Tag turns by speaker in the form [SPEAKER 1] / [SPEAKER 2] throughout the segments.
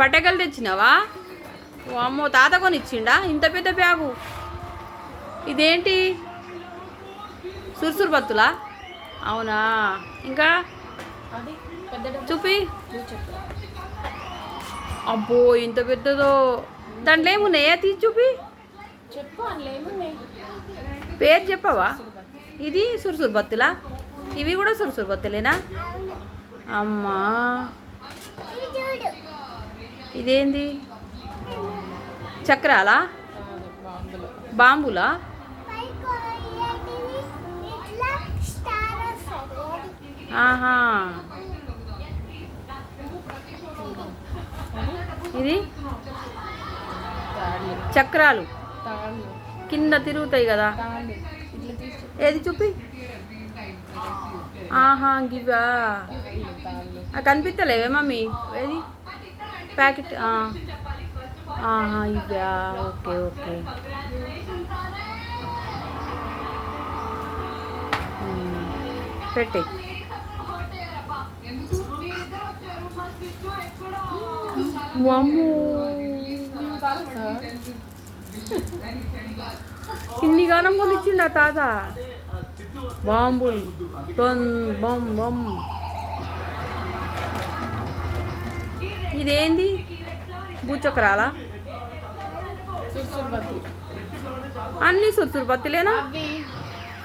[SPEAKER 1] పటకలు తెచ్చినావా? అమ్మో తాత కొనిచ్చిండా? ఇంత పెద్ద బ్యాగు. ఇదేంటి? సురుసురు బత్తులా? అవునా? ఇంకా? చూపి. అబ్బో ఇంత పెద్దదో. దాంట్లో ఏమున్నాయా తీసి చూపి. పేరు చెప్పవా? ఇది సురుసురు బత్తులా? ఇవి కూడా సురుసురు బత్తులేనా? అమ్మా. ఇదేంది? చక్రాలా?
[SPEAKER 2] బాంబులు?
[SPEAKER 1] ఆహా. ఇది? చక్రాలు. కింద తిరుగుతాయి కదా. ఏది చూపి? ఆహా గివా కనిపిస్తలేవే మమ్మీ. ఏది? ప్యాకెట్. ఆహా ఇవా ఓకే ఓకే. పెట్టే. ఇన్ని గానం కొనిచ్చిండా తాత? బాంబులు. టొన్ బొమ్ బొమ్. ఇదేంది?
[SPEAKER 2] బత్తి
[SPEAKER 1] అన్ని సుర్సురు బత్తిలేనా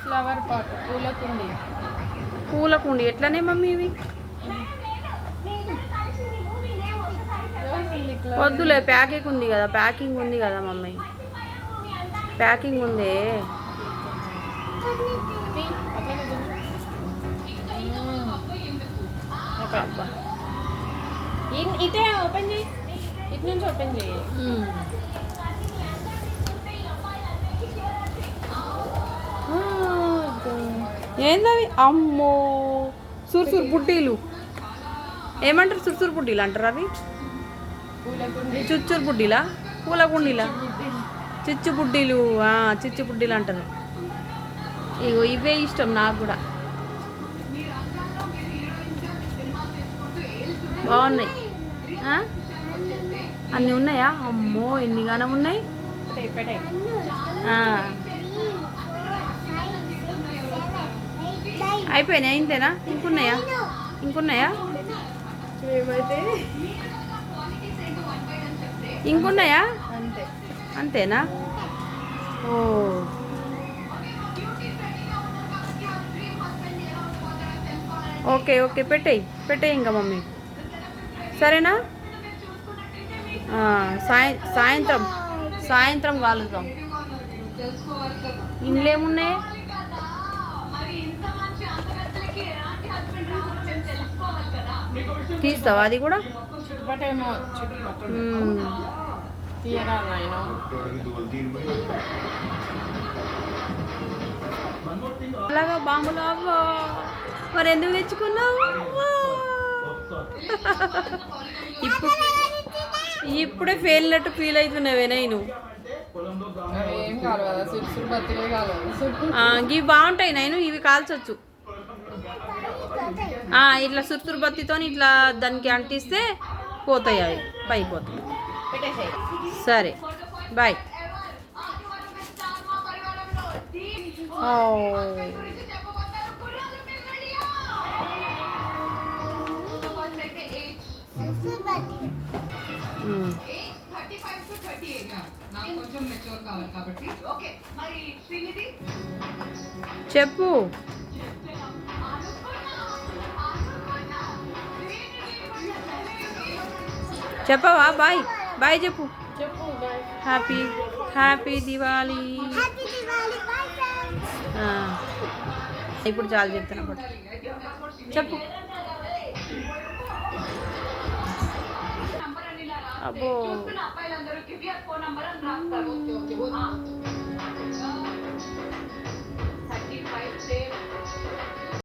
[SPEAKER 2] ఫ్లవర్ పాట్ పూలకుండి.
[SPEAKER 1] పూల కుండి ఎట్లనే మమ్మీ ఇవి? వద్దులే ప్యాకింగ్ ఉంది కదా ప్యాకింగ్ ఉంది కదా మమ్మీ. ప్యాకింగ్ ఉంది.
[SPEAKER 2] ఇటే ఓపెన్ చేయి. ఇటు నుంచి ఓపెన్ చేయి.
[SPEAKER 1] ఏందవి? అమ్మో. సుర్సురు బుడ్డీలు. ఏమంటారు సుర్సురు బుడ్డీలు అంటారు అవి? చుచ్చూరు బుడ్డీలా? పూల కుండీలా చిచ్చు బుడ్డీలు ఆ, చిచ్చు బుడ్డీలు అంటారు. ఇగో ఇవే ఇష్టం నాకు కూడా. బాగున్నాయి? అన్నీ ఉన్నాయా? అమ్మో ఎన్ని గానం ఉన్నాయి. అయిపోయినాయా? ఇంతేనా? ఇంకున్నాయా? ఇంకున్నాయా? ఇంకున్నాయా?
[SPEAKER 2] అంతే.
[SPEAKER 1] అంతేనా? ఓ. Okay okay పెట్టేయి. పెట్టేయి ఇంకా మమ్మీ. సరేనా? సాయం సాయంత్రం సాయంత్రం కలుద్దాం ఇంట్లో ఏమున్నాయి తీస్తావా అది కూడా? అలాగా బాంబులు అవ్వా మరి ఎందుకు తెచ్చుకున్నావు? ఇప్పుడే ఫెయిల్నట్టు ఫీల్ అవుతున్నావే నేను. ఇవి బాగుంటాయి నేను ఇవి కాల్చొచ్చు. ఇట్లా సుర్సురు బత్తితో ఇట్లా దానికి అంటిస్తే పోతాయి అవి. పై పోతాయి.
[SPEAKER 2] పెట్టేసాయి
[SPEAKER 1] సరే. బాయ్. చెప్పు. చెప్పవా? బాయ్. బాయ్ చెప్పు. హ్యాపీ హ్యాపీ దివాళీ ఆ. ఇప్పుడు చాలు చెప్తున్నా. చెప్పు. అబ్బో